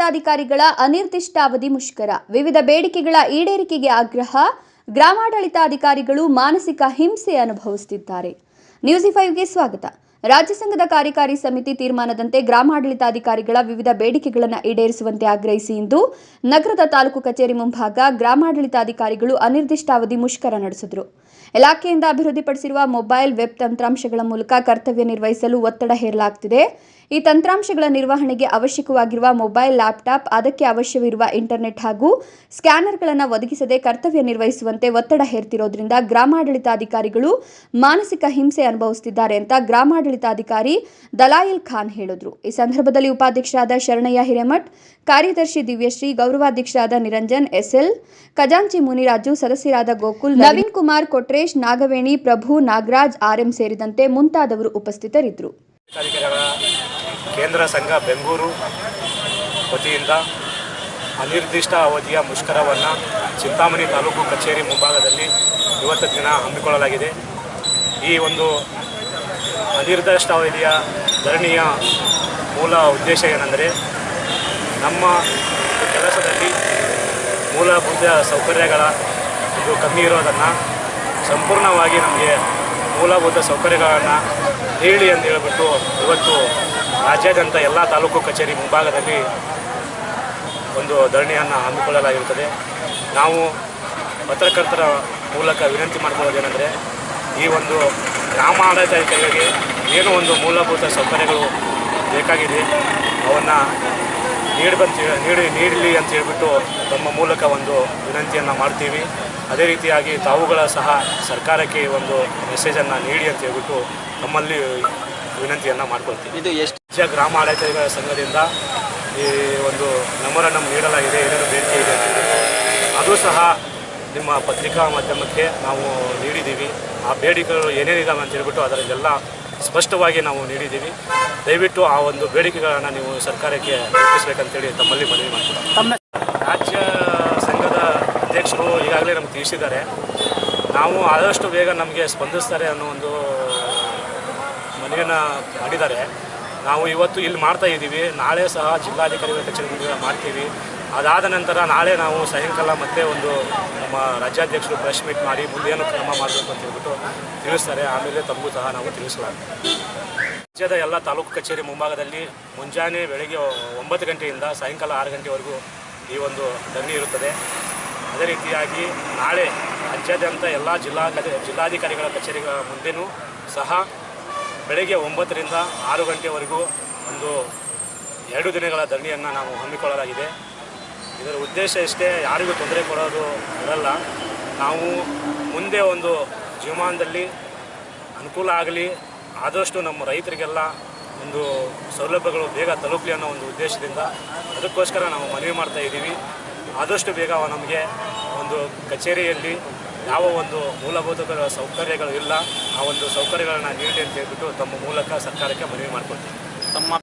ಗ್ರಾಮಾಡಳಿತಾಧಿಕಾರಿಗಳ ಅನಿರ್ದಿಷ್ಟಾವಧಿ ಮುಷ್ಕರ. ವಿವಿಧ ಬೇಡಿಕೆಗಳ ಈಡೇರಿಕೆಗೆ ಆಗ್ರಹ ಗ್ರಾಮಾಡಳಿತಾಧಿಕಾರಿಗಳು ಮಾನಸಿಕ ಹಿಂಸೆ ಅನುಭವಿಸುತ್ತಿದ್ದಾರೆ. ನ್ಯೂಸ್ ಫೈವ್ಗೆ ಸ್ವಾಗತ. ರಾಜ್ಯ ಸಂಘದ ಕಾರ್ಯಕಾರಿ ಸಮಿತಿ ತೀರ್ಮಾನದಂತೆ ಗ್ರಾಮಾಡಳಿತಾಧಿಕಾರಿಗಳ ವಿವಿಧ ಬೇಡಿಕೆಗಳನ್ನು ಈಡೇರಿಸುವಂತೆ ಆಗ್ರಹಿಸಿ ಇಂದು ನಗರದ ತಾಲೂಕು ಕಚೇರಿ ಮುಂಭಾಗ ಗ್ರಾಮಾಡಳಿತಾಧಿಕಾರಿಗಳು ಅನಿರ್ದಿಷ್ಟಾವಧಿ ಮುಷ್ಕರ ನಡೆಸಿದರು. ಇಲಾಖೆಯಿಂದ ಅಭಿವೃದ್ಧಿಪಡಿಸಿರುವ ಮೊಬೈಲ್ ವೆಬ್ ತಂತ್ರಾಂಶಗಳ ಮೂಲಕ ಕರ್ತವ್ಯ ನಿರ್ವಹಿಸಲು ಒತ್ತಡ ಹೇರಲಾಗುತ್ತಿದೆ ಈ ತಂತ್ರಾಂಶಗಳ ನಿರ್ವಹಣೆಗೆ ಅವಶ್ಯಕವಾಗಿರುವ ಮೊಬೈಲ್ ಲ್ಯಾಪ್ಟಾಪ್, ಅದಕ್ಕೆ ಅವಶ್ಯವಿರುವ ಇಂಟರ್ನೆಟ್ ಹಾಗೂ ಸ್ಕ್ಯಾನರ್ಗಳನ್ನು ಒದಗಿಸದೆ ಕರ್ತವ್ಯ ನಿರ್ವಹಿಸುವಂತೆ ಒತ್ತಡ ಹೇರ್ತಿರೋದ್ರಿಂದ ಗ್ರಾಮಾಡಳಿತಾಧಿಕಾರಿಗಳು ಮಾನಸಿಕ ಹಿಂಸೆ ಅನುಭವಿಸುತ್ತಿದ್ದಾರೆ ಅಂತ ಗ್ರಾಮಾಡಳಿತಾಧಿಕಾರಿ ದಲಾಯಿಲ್ ಖಾನ್ ಹೇಳಿದ್ರು. ಈ ಸಂದರ್ಭದಲ್ಲಿ ಉಪಾಧ್ಯಕ್ಷರಾದ ಶರಣಯ್ಯ ಹಿರೇಮಠ್ ಕಾರ್ಯದರ್ಶಿ ದಿವ್ಯಶ್ರೀ ಗೌರವಾಧ್ಯಕ್ಷರಾದ ನಿರಂಜನ್ ಎಸ್ಎಲ್ ಖಜಾಂಚಿ ಮುನಿರಾಜು ಸದಸ್ಯರಾದ ಗೋಕುಲ್ ನವೀನ್ ಕುಮಾರ್ ಕೊಟ್ರೇಶ್ ನಾಗವೇಣಿ ಪ್ರಭು ನಾಗರಾಜ್ ಆರ್ಎಂ ಸೇರಿದಂತೆ ಮುಂತಾದವರು ಉಪಸ್ಥಿತರಿದ್ದರು. ಕೇಂದ್ರ ಸಂಘ ಬೆಂಗಳೂರು ವತಿಯಿಂದ ಅನಿರ್ದಿಷ್ಟ ಅವಧಿಯ ಮುಷ್ಕರವನ್ನು ಚಿಂತಾಮಣಿ ತಾಲೂಕು ಕಚೇರಿ ಮುಂಭಾಗದಲ್ಲಿ ಇವತ್ತು ದಿನ ಹಮ್ಮಿಕೊಳ್ಳಲಾಗಿದೆ. ಈ ಒಂದು ಅನಿರ್ದಿಷ್ಟ ಅವಧಿಯ ಧರಣಿಯ ಮೂಲ ಉದ್ದೇಶ ಏನೆಂದರೆ ನಮ್ಮ ಕೆಲಸದಲ್ಲಿ ಮೂಲಭೂತ ಸೌಕರ್ಯಗಳ ಇದು ಕಮ್ಮಿ ಇರೋದನ್ನು ಸಂಪೂರ್ಣವಾಗಿ ನಮಗೆ ಮೂಲಭೂತ ಸೌಕರ್ಯಗಳನ್ನು ಹೇಳಿ ಅಂತ ಹೇಳಿಬಿಟ್ಟು ಇವತ್ತು ರಾಜ್ಯಾದ್ಯಂತ ಎಲ್ಲ ತಾಲೂಕು ಕಚೇರಿ ಮುಂಭಾಗದಲ್ಲಿ ಒಂದು ಧರಣಿಯನ್ನು ಹಮ್ಮಿಕೊಳ್ಳಲಾಗಿರುತ್ತದೆ. ನಾವು ಪತ್ರಕರ್ತರ ಮೂಲಕ ವಿನಂತಿ ಮಾಡ್ಕೊಳ್ಳೋದೇನೆಂದರೆ ಈ ಒಂದು ಗ್ರಾಮ ಆಡಳಿತಾಧಿಕಾರಿಗಳಿಗೆ ಏನೋ ಒಂದು ಮೂಲಭೂತ ಸೌಕರ್ಯಗಳು ಬೇಕಾಗಿದೆ. ಅವನ್ನು ನೀಡಬಂತ ನೀಡಿ ನೀಡಲಿ ಅಂತ ಹೇಳ್ಬಿಟ್ಟು ತಮ್ಮ ಮೂಲಕ ಒಂದು ವಿನಂತಿಯನ್ನು ಮಾಡ್ತೀವಿ. ಅದೇ ರೀತಿಯಾಗಿ ತಾವುಗಳ ಸಹ ಸರ್ಕಾರಕ್ಕೆ ಒಂದು ಮೆಸೇಜನ್ನು ನೀಡಿ ಅಂತ ಹೇಳ್ಬಿಟ್ಟು ನಮ್ಮಲ್ಲಿ ವಿನಂತಿಯನ್ನು ಮಾಡ್ಕೊಳ್ತೀವಿ. ಇದು ಎಷ್ಟು? ರಾಜ್ಯ ಗ್ರಾಮ ಆಡಳಿತಗಳ ಸಂಘದಿಂದ ಈ ಒಂದು ಮೆಮೊರಂಡಮ್ ನೀಡಲಾಗಿದೆ ಏನೇನು ಬೇಡಿಕೆ ಇದೆ ಅಂತ ಅದು ಸಹ ನಿಮ್ಮ ಪತ್ರಿಕಾ ಮಾಧ್ಯಮಕ್ಕೆ ನಾವು ನೀಡಿದ್ದೀವಿ. ಆ ಬೇಡಿಕೆಗಳು ಏನೇನಿದ್ದಾವೆ ಅಂತ ಹೇಳ್ಬಿಟ್ಟು ಅದರಲ್ಲೆಲ್ಲ ಸ್ಪಷ್ಟವಾಗಿ ನಾವು ನೀಡಿದ್ದೀವಿ. ದಯವಿಟ್ಟು ಆ ಒಂದು ಬೇಡಿಕೆಗಳನ್ನು ನೀವು ಸರ್ಕಾರಕ್ಕೆ ರೂಪಿಸಬೇಕಂತೇಳಿ ತಮ್ಮಲ್ಲಿ ಮನವಿ ಮಾಡ್ತೀವಿ ತಮ್ಮ ರಾಜ್ಯ ಸಂಘದ ಅಧ್ಯಕ್ಷರು ಈಗಾಗಲೇ ನಮ್ಗೆ ತಿಳಿಸಿದ್ದಾರೆ. ನಾವು ಆದಷ್ಟು ಬೇಗ ನಮಗೆ ಸ್ಪಂದಿಸ್ತಾರೆ ಅನ್ನೋ ಒಂದು ಮನವಿಯನ್ನು ಮಾಡಿದ್ದಾರೆ. ನಾವು ಇವತ್ತು ಇಲ್ಲಿ ಮಾಡ್ತಾ ಇದ್ದೀವಿ. ನಾಳೆ ಸಹ ಜಿಲ್ಲಾಧಿಕಾರಿಗಳ ಕಚೇರಿ ಮಾಡ್ತೀವಿ. ಅದಾದ ನಂತರ ನಾಳೆ ನಾವು ಸಾಯಂಕಾಲ ಮತ್ತೆ ಒಂದು ನಮ್ಮ ರಾಜ್ಯಾಧ್ಯಕ್ಷರು ಪ್ರೆಸ್ ಮೀಟ್ ಮಾಡಿ ಮುಂದೇನು ಕ್ರಮ ಮಾಡಬೇಕು ಅಂತ ಹೇಳ್ಬಿಟ್ಟು ತಿಳಿಸ್ತಾರೆ. ಆಮೇಲೆ ತಮಗೂ ಸಹ ನಾವು ತಿಳಿಸಲಾಗ್ತದೆ ರಾಜ್ಯದ ಎಲ್ಲ ತಾಲೂಕು ಕಚೇರಿ ಮುಂಭಾಗದಲ್ಲಿ ಮುಂಜಾನೆ ಬೆಳಗ್ಗೆ ಒಂಬತ್ತು ಗಂಟೆಯಿಂದ ಸಾಯಂಕಾಲ ಆರು ಗಂಟೆವರೆಗೂ ಈ ಒಂದು ಧರಣಿ ಇರುತ್ತದೆ. ಅದೇ ರೀತಿಯಾಗಿ ನಾಳೆ ರಾಜ್ಯಾದ್ಯಂತ ಎಲ್ಲ ಜಿಲ್ಲಾ ಜಿಲ್ಲಾಧಿಕಾರಿಗಳ ಕಚೇರಿಗಳ ಮುಂದೆನೂ ಸಹ ಬೆಳಗ್ಗೆ ಒಂಬತ್ತರಿಂದ ಆರು ಗಂಟೆವರೆಗೂ ಒಂದು ಎರಡು ದಿನಗಳ ಧರಣಿಯನ್ನು ನಾವು ಹಮ್ಮಿಕೊಳ್ಳಲಾಗಿದೆ. ಇದರ ಉದ್ದೇಶ ಇಷ್ಟೇ, ಯಾರಿಗೂ ತೊಂದರೆ ಕೊಡೋದು ಇರಲ್ಲ. ನಾವು ಮುಂದೆ ಒಂದು ಜೀವಮಾನದಲ್ಲಿ ಅನುಕೂಲ ಆಗಲಿ, ಆದಷ್ಟು ನಮ್ಮ ರೈತರಿಗೆಲ್ಲ ಒಂದು ಸೌಲಭ್ಯಗಳು ಬೇಗ ತಲುಪಲಿ ಅನ್ನೋ ಒಂದು ಉದ್ದೇಶದಿಂದ ಅದಕ್ಕೋಸ್ಕರ ನಾವು ಮನವಿ ಮಾಡ್ತಾ ಇದ್ದೀವಿ. ಆದಷ್ಟು ಬೇಗ ನಮಗೆ ಒಂದು ಕಚೇರಿಯಲ್ಲಿ ಯಾವ ಒಂದು ಮೂಲಭೂತ ಸೌಕರ್ಯಗಳು ಇಲ್ಲ, ಆ ಒಂದು ಸೌಕರ್ಯಗಳನ್ನು ನೀಡಿ ಅಂತ ಹೇಳ್ಬಿಟ್ಟು ತಮ್ಮ ಮೂಲಕ ಸರ್ಕಾರಕ್ಕೆ ಮನವಿ ಮಾಡಿಕೊಡ್ತೀವಿ ತಮ್ಮ